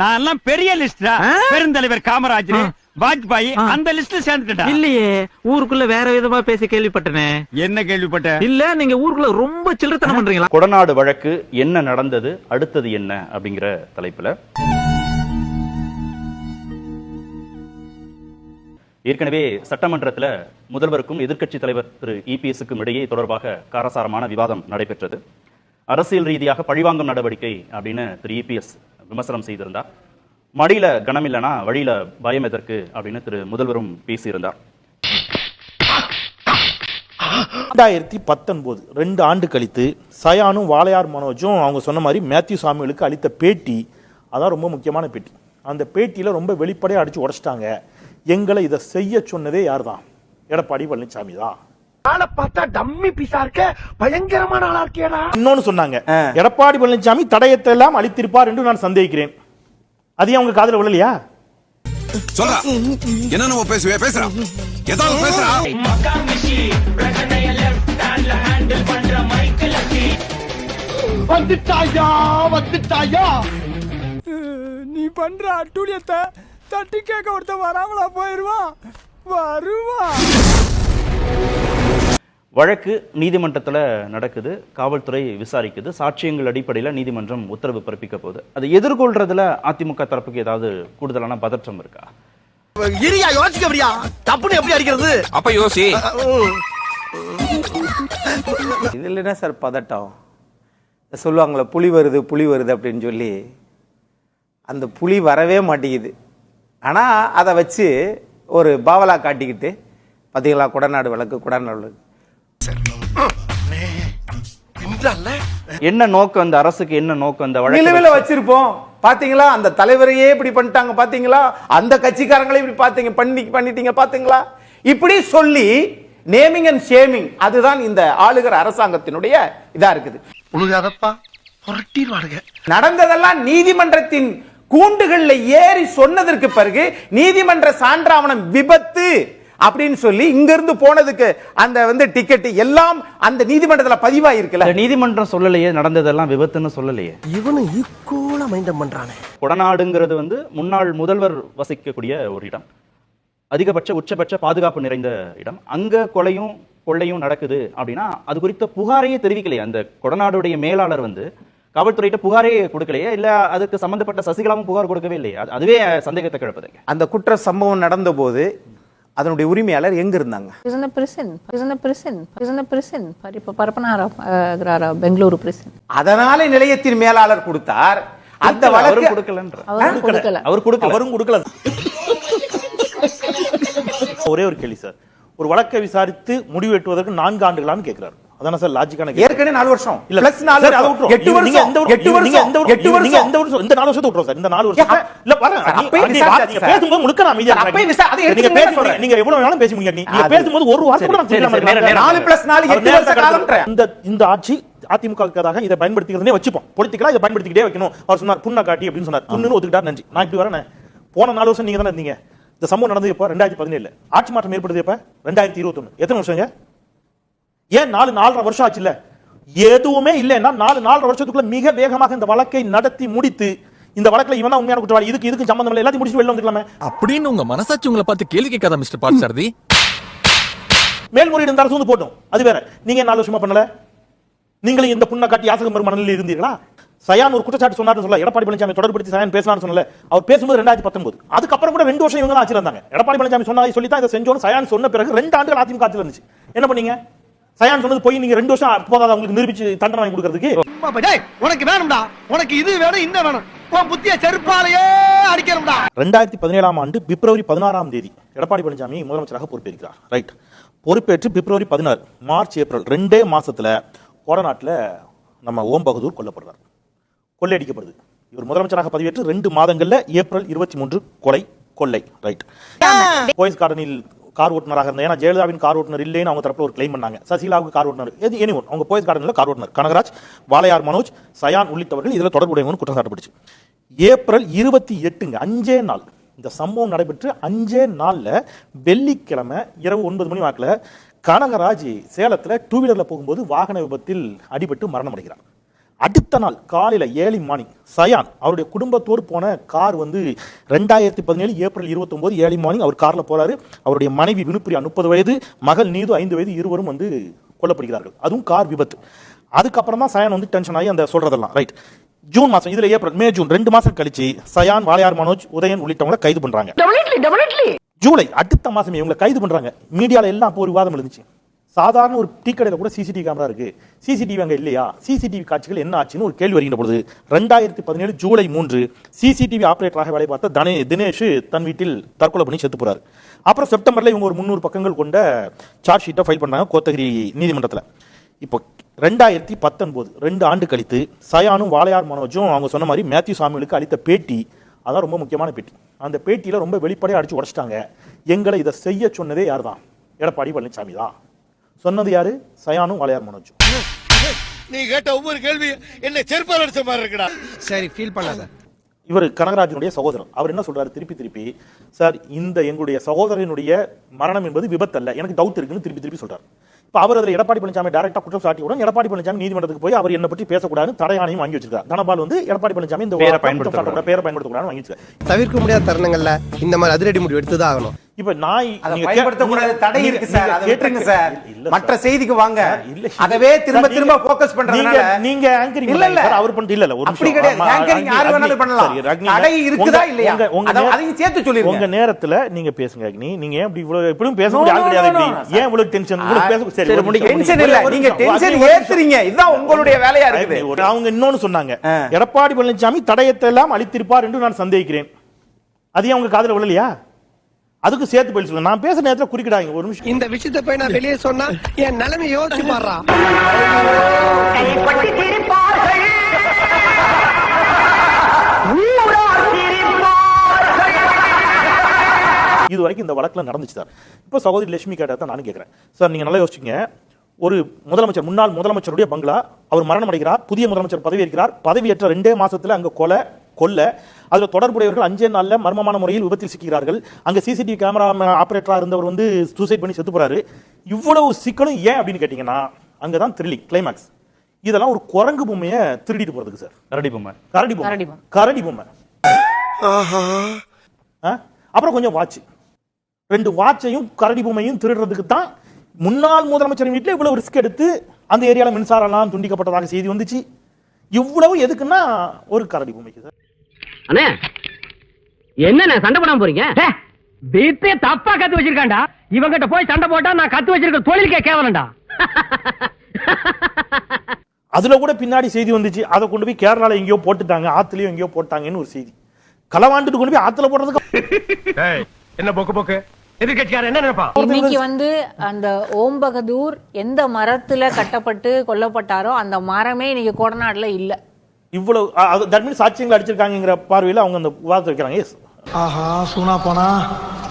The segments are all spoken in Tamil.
நான் எல்லாம் பெரிய லிஸ்டா பெருந்தலைவர் காமராஜர் வாஜ்பாய் அந்த லிஸ்ட்ல சேர்ந்துட்டா இல்லையே ஊருக்குள்ள வேற விதமா பேசி கேள்விப்பட்டனே. என்ன கேள்விப்பட்ட இல்ல நீங்க ஊருக்குள்ள ரொம்ப சில்லறத்தனம் பண்றீங்களா? கொடநாடு வழக்கு என்ன நடந்தது அடுத்தது என்ன அப்படிங்கிற தலைப்புல. ஏற்கனவே சட்டமன்றத்துல முதல்வருக்கும் எதிர்க்கட்சி தலைவர் திரு இபிஎஸ்க்கும் இடையே தொடர்பாக காரசாரமான விவாதம் நடைபெற்றது. அரசியல் ரீதியாக பழிவாங்கும் நடவடிக்கை அப்படின்னு திரு இபிஎஸ் விமர்சனம் செய்திருந்தார். மடியில கனம் இல்லைனா வழியில பயம் எதற்கு அப்படின்னு திரு முதல்வரும் பேசியிருந்தார். ரெண்டாயிரத்தி பத்தொன்பது ரெண்டு ஆண்டு கழித்து சயானும் வாளையார் மனோஜும் அவங்க சொன்ன மாதிரி மேத்யூ சாமிகளுக்கு அளித்த பேட்டி அதான் ரொம்ப முக்கியமான பேட்டி. அந்த பேட்டியில் ரொம்ப வெளிப்படையாக அடித்து உடைச்சிட்டாங்க. எங்களை இதை செய்ய சொன்னதே யார் தான் எடப்பாடி பழனிசாமி தான் ஆளை பார்த்தா டம்மி பீஸா இருக்க பயங்கரமான ஆளா இருக்கேடா. இன்னொன்னு சொன்னாங்க. எடப்பாடி பழனிசாமி தடயத்தை எல்லாம் அளித்திருப்பார் என்று நான் சந்தேகிக்கிறேன். அது ஏன் உங்க காதுல விழலையா? சொல்றா. என்ன நம்ம பேசுவே? பேசுறா. ஏதாவது பேசுறா. வந்துட்டாயா? வந்துட்டாயா? நீ பண்ற அட்டூழியத்தை தட்டி கேட்க ஒருத்த வராமலா போயிருவான். வருவான். வழக்கு நீதிமன்றத்துல நடக்குது காவல்துறை விசாரிக்குது சாட்சியங்கள் அடிப்படையில நீதிமன்றம் உத்தரவு பிறப்பிக்க போகுது. அதை எதிர்கொள்றதுல அதிமுக தரப்புக்கு ஏதாவது கூடுதலான பதற்றம் இருக்கா? இரியா யோசிக்க அப்படியா தப்புன்னு எப்படி அடிக்கிறது? அப்ப யோசி. இதில் என்ன சார் பதட்டம். சொல்லுவாங்களே புலி வருது புலி வருது அப்படின்னு சொல்லி. அந்த புலி வரவே மாட்டேங்குது. ஆனால் அதை வச்சு ஒரு பாவலா காட்டிக்கிட்டு பார்த்தீங்களா குடநாடு வழக்கு குடநாடு வழக்கு என்ன நோக்கம் அந்த அரசுக்கு என்ன நோக்கம் அந்த நிலுவையில் வழக்கு வச்சிருப்போம். பாத்தீங்களா? அந்த தலைவரையே இப்படி பண்ணிட்டாங்க பாத்தீங்களா? அந்த கட்சிக்காரங்களே இப்படி பாத்தீங்க பண்ணி பண்ணிட்டீங்க பாத்தீங்களா? இப்படி சொல்லி நேமிங் அண்ட் ஷேமிங் அதுதான் இந்த ஆளுகிற அரசாங்கத்தினுடைய இதா இருக்குது. உழுகாதப்பா நடந்ததெல்லாம் நீதிமன்றத்தின் கூண்டுகள்ல ஏறி சொன்னதற்கு பிறகு நீதிமன்ற சான்றாவணம் விபத்து. அப்படின்னு சொல்லி இங்க இருந்து போனதுக்கு அந்த வந்து டிக்கெட் எல்லாம் அந்த நீதிமன்றத்துல பதிவாயிருக்குல்ல இந்த நீதிமன்றம் சொல்லலையே நடந்ததெல்லாம் விபத்துன்னு சொல்லலையே. இவனு ஈக்குவலா மைண்டம் பண்றானே. கொடநாடுங்கிறது வந்து முன்னாள் முதல்வர் வசிக்கக்கூடிய ஒரு இடம். அதிகபட்ச உச்சபட்ச பாதுகாப்பு நிறைந்த இடம். அங்க கொலையும் கொள்ளையும் நடக்குது அப்படின்னா அது குறித்த புகாரையே தெரிவிக்கலையே. அந்த கொடநாடுடைய மேலாளர் வந்து காவல்துறையிட்ட புகாரே கொடுக்கலையே. இல்ல அதுக்கு சம்பந்தப்பட்ட சசிகலாவும் புகார் கொடுக்கவே இல்லையே. அது- அதுவே சந்தேகத்தை கிளப்புதுங்க அந்த குற்ற சம்பவம் நடந்த போது அதனுடைய உரிமையாளர் எங்க இருந்தாங்க. He's in a prison. He's in a prison. பரிப்ப பரப்பனாரா Bengaluru prison. அதனால நிலையத்தின் மேலாளர் கொடுத்தார் அந்த வழக்கு கொடுக்கலன்ற அவரும் கொடுக்கல அவர் கொடுக்கல அவரும் கொடுக்கல ஒரே ஒரு கேள்வி சார் ஒரு வழக்கை விசாரித்து முடிவு எட்டுவதற்கு நான்கு ஆண்டுகளான்னு கேட்கிறாரு அதான சார் லாஜிக்கான. ஏற்கனவே நாலு வருஷம் இல்ல பிளஸ் நாலு அதை வருஷம். விட்டுருவோம். எட்டு வருஷம் ஒரு- எட்டு நீங்க எந்த வருஷம் எட்டு வருஷம் எந்த வருஷம் இந்த நாலு வருஷத்தை விட்டுறோம் சார் இந்த நாலு வருஷம்? இல்ல வரேன் நீங்க. பேசும்போது முழுக்க நான் அப்பயே இருக்கேன். விசா- அதை நீங்க பேசும்போது சொல்றேன். நீங்க எவ்வளவு வேணாலும் பேசி முடிங்க நீங்க பேசும்போது ஒரு வார்த்தை கூட நான் நேரம். நாலு பிளஸ் நாலு எட்டு வருஷ. கடந்து- இந்த இந்த ஆட்சி அதிமுகவுக்காக இதை பயன்படுத்திக்கிறதே வச்சுப்போம் பொலிட்டிக்கலா இதை பயன்படுத்திக்கிட்டே வைக்கணும் அவர் சொன்னார் புண்ணா காட்டி அப்படின்னு சொன்னார் புண்ணுன்னு ஒத்துக்கிட்டார் நன்றி நான் இப்படி வரேன் போன நாலு வருஷம் நீங்க தானே இருந்தீங்க இந்த சம்பவம் நடந்தது எப்போ ரெண்டாயிரத்தி பதினேழு ஆட்சி மாற்றம் ஏற்படுது எப்ப ரெண்டாயிரத்தி இருபத்தொன்னு எத்தனை வருஷங்க ஏன் நாலு நாலரை வருஷம் ஆச்சு இல்ல? எதுவுமே இல்லைன்னா நாலு நாலரை வருஷத்துக்குள்ள மிக வேகமாக இந்த வழக்கை நடத்தி முடித்து இந்த வழக்குல இவன் தான் உண்மையான குற்றவாளி இதுக்கு இதுக்கு சம்பந்தம் இல்லை எல்லாத்தையும் முடிச்சு வெளில வந்துக்கலாமே. அப்படின்னு உங்க மனசாட்சி உங்களை பார்த்து கேள்வி கேட்காத மிஸ்டர் பார்த்தசாரதி மேல்முறையீடு இந்த அரசு வந்து போட்டும். அது வேற. நீங்க நாலு வருஷமா பண்ணல? நீங்களும் இந்த புண்ணை காட்டி யாசகம் பெறும் மனநிலையில் இருந்தீர்களா? சயான் ஒரு குற்றச்சாட்டு சொன்னார்னு சொல்ல எடப்பாடி பழனிசாமி தொடர்படுத்தி சயான் சொன்னல அவர் பேசும்போது ரெண்டாயிரத்தி பத்தொன்பது. அதுக்கப்புறம் கூட ரெண்டு வருஷம் இவங்க தான் ஆட்சியில் இருந்தாங்க. எடப்பாடி பழனிசாமி சொன்னா சொல்லி தான் இதை செஞ்சோன்னு சயான் சொன்ன பிறகு ரெண்டு ஆண்டுகள் அதிமுக ஆட்சியில் இருந்துச்சு. என்ன பண்ணீங்க? சயான் சொன்னது போய் நீங்க ரெண்டு வருஷம் போதாத உங்களுக்கு நிரூபிச்சு தண்டனை வாங்கி கொடுக்கறதுக்கு? டேய் உனக்கு வேணும்டா. உனக்கு இது வேணும் இந்த வேணும். புத்திய செருப்பாலேயே அடிக்கணும்டா. ரெண்டாயிரத்தி பதினேழாம் ஆண்டு பிப்ரவரி பதினாறாம் தேதி எடப்பாடி பழனிசாமி முதலமைச்சராக பொறுப்பேற்கிறார். ரைட் பொறுப்பேற்று பிப்ரவரி பதினாறு மார்ச் ஏப்ரல் ரெண்டே மாசத்துல கோடநாட்டில் நம்ம ஓம் பகதூர் கொல்லப்படுறார். கொள்ளையடிக்கப்படுது. இவர் முதலமைச்சராக பதவியேற்று ரெண்டு மாதங்கள்ல ஏப்ரல் இருபத்தி மூன்று கொலை கொள்ளை. ரைட் போயஸ் கார்டனில் கார் ஓட்டுநராக இருந்த ஏன்னா ஜெயலலிதாவின் கார் ஓட்டுநர் இல்லைன்னு அவங்க தரப்பில் ஒரு கிளைம் பண்ணாங்க. சசிகலாவுக்கு கார் ஓட்டுநர். எது எனி ஒன் அவங்க போயஸ் கார்டனில் கார் ஓட்டுநர். கனகராஜ் வாலையார் மனோஜ் சயான் உள்ளிட்டவர்கள் இதில் தொடர்புடையவங்க குற்றம் சாட்டப்பட்டுச்சு ஏப்ரல் இருபத்தி எட்டுங்க அஞ்சே நாள். இந்த சம்பவம் நடைபெற்று அஞ்சே நாளில் வெள்ளிக்கிழமை இரவு ஒன்பது மணி வாக்கில் கனகராஜ் சேலத்தில் டூ வீலரில் போகும்போது வாகன விபத்தில் அடிபட்டு மரணம் அடைகிறார் அடுத்த நாள் காலையில ஏழு மார்னிங் சயான் அவருடைய குடும்பத்தோடு போன கார் வந்து ரெண்டாயிரத்தி பதினேழு ஏப்ரல் இருபத்தொன்பது ஏழு மார்னிங் அவர் கார்ல போறாரு. அவருடைய மனைவி வினுப்பிரியா முப்பது வயது மகள் நீது ஐந்து வயது இருவரும் வந்து கொல்லப்படுகிறார்கள். அதுவும் கார் விபத்து. அதுக்கப்புறம் தான் சயான் வந்து டென்ஷன் ஆகி அந்த சொல்றதெல்லாம் ரைட் ஜூன் மாசம் இதுல ஏப்ரல் மே ஜூன் ரெண்டு மாசம் கழிச்சு சயான் வாளையார் மனோஜ் உதயன் உள்ளிட்டவங்களை கைது பண்றாங்க. ஜூலை அடுத்த மாசமே இவங்களை கைது பண்றாங்க. மீடியால எல்லாம் அப்போ ஒரு விவாதம் எழுந்துச்சு. சாதாரண ஒரு டீ கடையில் கூட சிசிடிவி கேமரா இருக்கு. சிசிடிவி அங்கே இல்லையா? சிசிடிவி காட்சிகள் என்ன ஆச்சுன்னு ஒரு கேள்வி வருகின்ற பொழுது ரெண்டாயிரத்தி பதினேழு ஜூலை மூன்று சிசிடிவி ஆப்ரேட்டராக வேலை பார்த்த தனே தினேஷ் தன் வீட்டில் தற்கொலை பண்ணி செத்து போறாரு. அப்புறம் செப்டம்பர்ல இவங்க ஒரு முந்நூறு பக்கங்கள் கொண்ட சார்ஜ் ஷீட்டை ஃபைல் பண்ணாங்க கோத்தகிரி நீதிமன்றத்தில். இப்போ ரெண்டாயிரத்தி பத்தொன்பது ரெண்டு ஆண்டு கழித்து சயானும் வாளையார் மனோஜும் அவங்க சொன்ன மாதிரி மேத்யூ சாமிகளுக்கு அளித்த பேட்டி அதான் ரொம்ப முக்கியமான பேட்டி. அந்த பேட்டியில் ரொம்ப வெளிப்படையாக அடித்து உடச்சிட்டாங்க. எங்களை இதை செய்ய சொன்னதே யார் தான் எடப்பாடி பழனிசாமி தான். சொன்னது யாரு? சயானும் வாளையார் மனோஜும் நீ கேட்ட ஒவ்வொரு கேள்வி என்ன செருப்பால் அடிச்ச மாதிரி இருக்குடா. சரி ஃபீல் பண்ணாத. இவர் கனகராஜனுடைய சகோதரர். அவர் என்ன சொல்றாரு திருப்பி திருப்பி? சார் இந்த எங்களுடைய சகோதரனுடைய மரணம் என்பது விபத்தல்ல. எனக்கு டவுட் இருக்குன்னு திருப்பி திருப்பி சொல்றாரு. இப்ப அவர் அதில் எடப்பாடி பழனிசாமி டைரக்டா குற்றம் சாட்டி உடனே எடப்பாடி பழனிசாமி நீதிமன்றத்துக்கு போய் அவர் என்ன பற்றி பேசக்கூடாதுன்னு தடை ஆணையம் வாங்கி வச்சிருக்காரு. தனபால் வந்து எடப்பாடி பழனிசாமி இந்த பேரை பயன்படுத்தக்கூடாது. சாட்டக்கூடாது, பேரை பயன்படுத்தக்கூடாதுன்னு வாங்கி வச்சிருக்காரு. தவிர்க்க முடியாத தருணங்கள்ல இந்த மாதிரி அதிரடி முடிவு எடுத்துதான் ஆகணும். இப்ப நான் பயன்படுத்தக்கூடாது. தடை இருக்கு சார். அதை விட்டுருங்க சார். மற்ற. செய்திக்கு வாங்க. இல்ல, அதவே திரும்ப திரும்ப நீங்க- போக்கஸ் பண்றதுனால நீங்க- anchoring இல்ல இல்ல. அவர் பண்ணிட்டு இல்ல இல்ல ஒரு அப்படி. கிடையாது. அக்னி- யாரு வேணாலும் பண்ணலாம். தடை இருக்குதா இல்லையா? அதையும் சேர்த்து சொல்லிருங்க. உங்க நேரத்துல நீங்க பேசுங்க அக்னி. நீங்க ஏன் இப்படி இவ்வளவு No, ஆள் no, கிடையாது ஏன் இவ்வளவு டென்ஷன் உங்களுக்கு பேச சரி டென்ஷன் இல்ல. நீங்க டென்ஷன். ஏத்துறீங்க. இதுதான் உங்களுடைய வேலையா இருக்குது. அவங்க இன்னொன்னு சொன்னாங்க. எடப்பாடி பழனிசாமி தடயத்தை எல்லாம் அளித்திருப்பார் என்று நான் சந்தேகிக்கிறேன். அது ஏன் உங்க காதுல விழலையா? அதுக்கு சேர்த்து பதில் சொல்லுங்க. நான் பேசுற நேரத்துல குறுக்கிடாங்க ஒரு நிமிஷம். இந்த விஷயத்தை போய் நான் வெளியே சொன்னா என் நிலைமை யோசிச்சு பாடுறா இது வரைக்கும் இந்த வழக்குல நடந்துச்சு சார். இப்போ சகோதரி லட்சுமி கேட்டா தான் நானும் கேட்கிறேன் சார் நீங்க நல்லா யோசிச்சுங்க ஒரு முதலமைச்சர் முன்னாள் முதலமைச்சருடைய பங்களா. அவர் மரணம் அடைகிறார் புதிய முதலமைச்சர் பதவியேற்கிறார். பதவியேற்ற ரெண்டே மாசத்துல அங்க கொலை கொல்ல. அதுல தொடர்புடையவர்கள் அஞ்சே நாள்ல மர்மமான முறையில் விபத்தில் சிக்கிறார்கள் அங்க சிசிடிவி கேமரா ஆபரேட்டரா இருந்தவர் வந்து சூசைட் பண்ணி செத்து போறாரு. இவ்வளவு சிக்கலும் ஏன் அப்படின்னு கேட்டீங்கன்னா அங்கதான் த்ரில்லிங் கிளைமேக்ஸ் இதெல்லாம் ஒரு குரங்கு பொம்மையை திருடிட்டு போறதுக்கு சார். கரடி பொம்மை. கரடி பொம்மை. கரடி பொம்மை. அப்புறம் கொஞ்சம் வாட்ச் ரெண்டு வாட்சையும் கரடி பொம்மையும் திருடுறதுக்கு தான் முன்னாள் முதலமைச்சர் வீட்டில் இவ்வளவு ரிஸ்க் எடுத்து அந்த ஏரியால மின்சாரம் எல்லாம் துண்டிக்கப்பட்டதாக செய்தி வந்துச்சு. இவ்வளவு எதுக்குன்னா ஒரு கரடி பொம்மைக்கு சார். அண்ணே என்ன சண்டை போடாம போறீங்க? வீட்டே தப்பா கத்து வச்சிருக்காண்டா இவங்கிட்ட போய் சண்டை போட்டா நான் கத்து வச்சிருக்க தொழிலுக்கே கேவலண்டா அதுல கூட பின்னாடி செய்தி வந்துச்சு. அதை கொண்டு போய் கேரளால எங்கேயோ போட்டுட்டாங்க ஆத்துலயும் எங்கேயோ போட்டாங்கன்னு ஒரு செய்தி. களவாண்டுட்டு கொண்டு போய் ஆத்துல போடுறதுக்கு என்ன போக்கு போக்கு? இன்னைக்கு வந்து அந்த ஓம் பகதூர் எந்த மரத்துல கட்டப்பட்டு கொல்லப்பட்டாரோ அந்த மரமே இன்னைக்கு கொடநாடுல இல்ல. இவ்வளவு தட் மீன்ஸ் சாட்சியங்கள் அடிச்சிருக்காங்கங்கிற பார்வையில அவங்க அந்த விவாதத்தை வைக்கிறாங்க. எஸ் ஆஹா சூனா போனா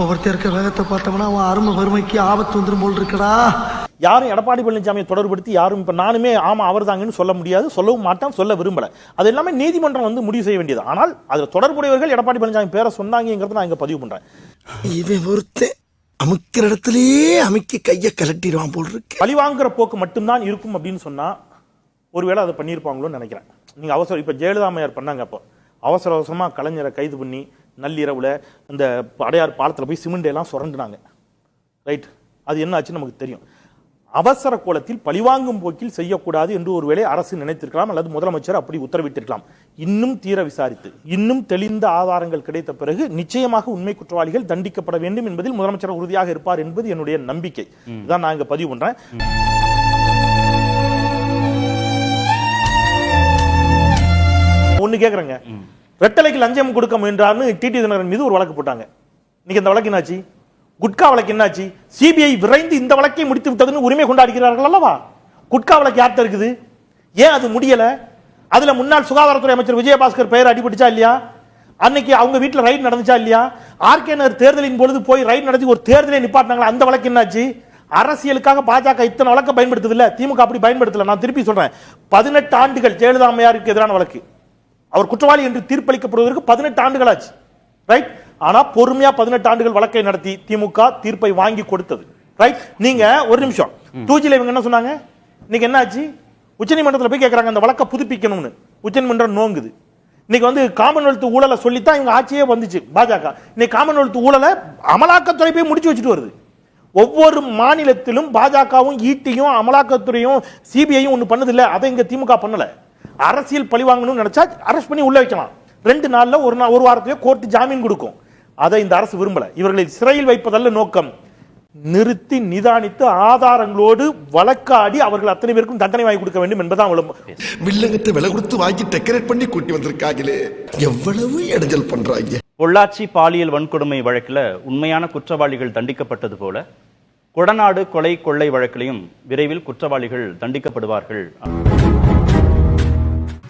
ஒவ்வொருத்தர் இருக்க வேகத்தை பார்த்தோம்னா அவன் அருமை வறுமைக்கு ஆபத்து வந்துரும் போல் இருக்கடா. யாரும் எடப்பாடி பழனிசாமியை தொடர்படுத்தி யாரும் இப்ப நானுமே ஆமா அவர் தாங்கன்னு சொல்ல முடியாது சொல்லவும் மாட்டேன் சொல்ல விரும்பல. அது எல்லாமே நீதிமன்றம் வந்து முடிவு செய்ய வேண்டியது. ஆனால் அதுல தொடர்புடையவர்கள் எடப்பாடி பழனிசாமி பேரை சொன்னாங்கிறத நான் இங்க பதிவு பண்றேன். இவன் ஒருத்தன் அமுக்கிற இடத்துலயே அமுக்கி கைய கலட்டிடுவான் போல் இருக்கு. பழிவாங்குற போக்கு மட்டும்தான் இருக்கும் அப்படின்னு சொன்னா ஒருவேளை அதை பண்ணியிருப்பாங்களோன்னு நினைக்கிறேன். நீங்க அவசரம் இப்ப ஜெயலலிதா அம்மையார் பண்ணாங்க அப்போ. அவசர அவசரமா கலைஞரை கைது பண்ணி நள்ளிரவுல இந்த அடையார் பாலத்துல போய் சிமெண்ட் எல்லாம் சுரண்டுனாங்க. ரைட்? அது என்ன ஆச்சுன்னு நமக்கு தெரியும். அவசர கோலத்தில் பழிவாங்கும் போக்கில் செய்யக்கூடாது என்று ஒருவேளை அரசு நினைத்திருக்கலாம் அல்லது முதலமைச்சர் அப்படி உத்தரவிட்டிருக்கலாம். இன்னும் தீர விசாரித்து இன்னும் தெளிந்த ஆதாரங்கள் கிடைத்த பிறகு நிச்சயமாக உண்மை குற்றவாளிகள் தண்டிக்கப்பட வேண்டும் என்பதில் முதலமைச்சர் உறுதியாக இருப்பார் என்பது என்னுடைய நம்பிக்கை. இதான் நான் இங்க பதிவு பண்றேன். ஒண்ணு கேக்குறேங்க. ரெட்டலைக்கு லஞ்சம் கொடுக்க முயன்றார்னு டிடி தினகரன் மீது ஒரு வழக்கு போட்டாங்க. இன்னைக்கு இந்த வழக்கு என்னாச்சு? குட்கா வழக்கு என்னாச்சு? சிபிஐ விரைந்து இந்த வழக்கை முடித்து விட்டதுன்னு உரிமை கொண்டாடுகிறார்கள் அல்லவா? குட்கா வழக்கு யார்கிட்ட இருக்குது? ஏன் அது முடியல? அதுல முன்னாள் சுகாதாரத்துறை அமைச்சர் விஜயபாஸ்கர் பெயர் அடிபட்டுச்சா இல்லையா? அன்னைக்கு அவங்க வீட்டுல ரைட் நடந்துச்சா இல்லையா? ஆர்கே நகர் தேர்தலின் பொழுது போய் ரைட் நடத்தி ஒரு தேர்தலை நிப்பாட்டினாங்களா? அந்த வழக்கு என்னாச்சு? அரசியலுக்காக பாஜக இத்தனை வழக்க பயன்படுத்துது இல்ல திமுக அப்படி பயன்படுத்தல. நான் திருப்பி சொல்றேன். பதினெட்டு ஆண்டுகள் ஜெயலலிதா அம்மையாருக்கு எதிரான வழக்கு. அவர் குற்றவாளி என்று தீர்ப்பளிக்கப்படுவதற்கு பதினெட்டு ஆண்டுகள் ஆச்சு ரைட் ஆனா பொறுமையா பதினெட்டு ஆண்டுகள் வழக்கை நடத்தி திமுக தீர்ப்பை வாங்கி கொடுத்தது. ரைட் நீங்க ஒரு நிமிஷம். டூ ஜில இவங்க என்ன சொன்னாங்க? இன்னைக்கு என்ன ஆச்சு உச்சநீதிமன்றத்தில் போய் கேட்குறாங்க அந்த வழக்கை புதுப்பிக்கணும்னு. உச்சநீதிமன்றம் நோங்குது. இன்னைக்கு வந்து காமன்வெல்த் ஊழலை சொல்லித்தான் இவங்க ஆட்சியே வந்துச்சு பாஜக. இன்னைக்கு காமன்வெல்த் ஊழலை அமலாக்கத்துறை போய் முடிச்சு வச்சுட்டு வருது. ஒவ்வொரு மாநிலத்திலும் பாஜகவும் ஈட்டியும் அமலாக்கத்துறையும் சிபிஐயும் ஒன்று பண்ணதில்லை அதை இங்க திமுக பண்ணல. அரசியல் பழி வாங்கணும்னு நினைச்சா அரெஸ்ட் பண்ணி உள்ள வைக்கலாம். ரெண்டு நாள்ல ஒரு நாள் ஒரு வாரத்திலே கோர்ட் ஜாமீன் கொடுக்கும். அதை இந்த அரசு விரும்பல. இவர்களை சிறையில் வைப்பதல்ல நோக்கம். நிறுத்தி நிதானித்து ஆதாரங்களோடு வழக்காடி அவர்கள் அத்தனை பேருக்கும் தண்டனை வாங்கி கொடுக்க வேண்டும் என்பதான் விளம்பரம் வில்லங்கத்தை விலை கொடுத்து வாங்கி டெக்கரேட் பண்ணி கூட்டி வந்திருக்காங்களே. எவ்வளவு இடைஞ்சல் பண்றாங்க. பொள்ளாச்சி பாலியல் வன்கொடுமை வழக்குல உண்மையான குற்றவாளிகள் தண்டிக்கப்பட்டது போல கொடநாடு கொலை கொள்ளை வழக்கிலையும் விரைவில் குற்றவாளிகள் தண்டிக்கப்படுவார்கள்.